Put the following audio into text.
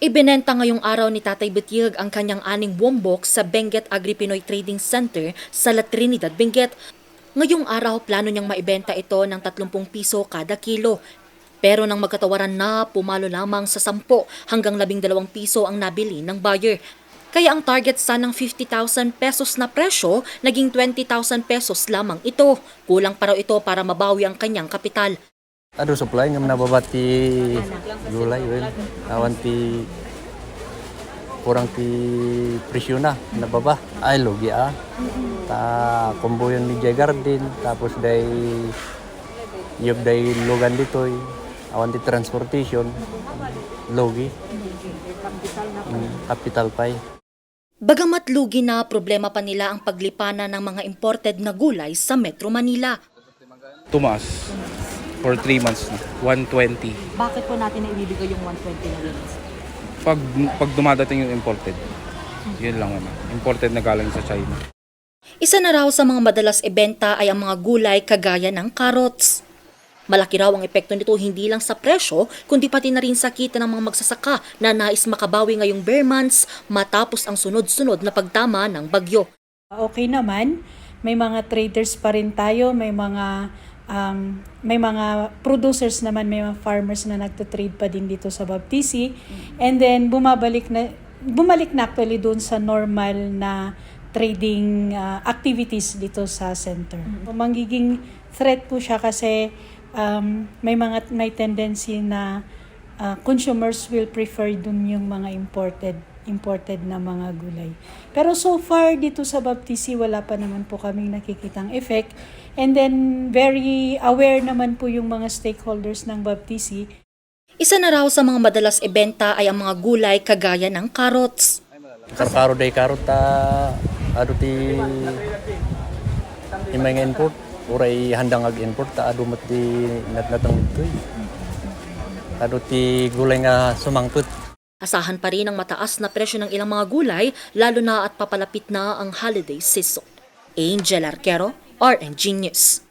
Ibinenta ngayong araw ni Tatay Butiag ang kanyang aning wombok sa Benguet Agri-Pinoy Trading Center sa La Trinidad, Benguet. Ngayong araw, plano niyang maibenta ito ng 30 piso kada kilo. Pero nang magkatawaran na, pumalo lamang sa 10 hanggang 12 piso ang nabili ng buyer. Kaya ang target sanang 50,000 pesos na presyo, naging 20,000 pesos lamang ito. Kulang pa raw ito para mabawi ang kanyang kapital. Aduh supply nga nababati gulay well. Awan ti kurang ti presyo na nababa. Ay lugi ah. Ta combo yun ni Jay Garden tapos day yob day lugan ditoy. Awan ti transportation lugi. Mm, capital pay. Bagamat lugi na problema pa nila ang paglipanan ng mga imported na gulay sa Metro Manila. tumaas for 3 months na. 120. Bakit po natin naibibigay yung 120 na units? Pag, pag dumadating yung imported, yun lang naman. Imported na galing sa China. Isa na raw sa mga madalas ibenta ay ang mga gulay kagaya ng carrots. Malaki raw ang epekto nito hindi lang sa presyo, kundi pati na rin sa kita ng mga magsasaka na nais makabawi ngayong bare months matapos ang sunod-sunod na pagtama ng bagyo. Okay naman, may mga traders pa rin tayo, may mga um, may mga producers naman, may mga farmers na nagto-trade pa din dito sa Baptisi. And then bumabalik na bumalik na actually doon sa normal na trading uh, activities dito sa center. Magiging threat po siya kasi um, may mga may tendency na uh, consumers will prefer dun yung mga imported imported na mga gulay. Pero so far dito sa Baptisi wala pa naman po kaming nakikitang effect. And then very aware naman po yung mga stakeholders ng Baptisi Isa na raw sa mga madalas ibenta ay ang mga gulay kagaya ng carrots. Karkaro day karot ta adu ti imay nga import uray handang ag import ta adu mat ti natnatang ditoy. Adu ti gulay nga sumangput Asahan pa rin ang mataas na presyo ng ilang mga gulay lalo na at papalapit na ang holiday season. Angel Arquero, RNG News.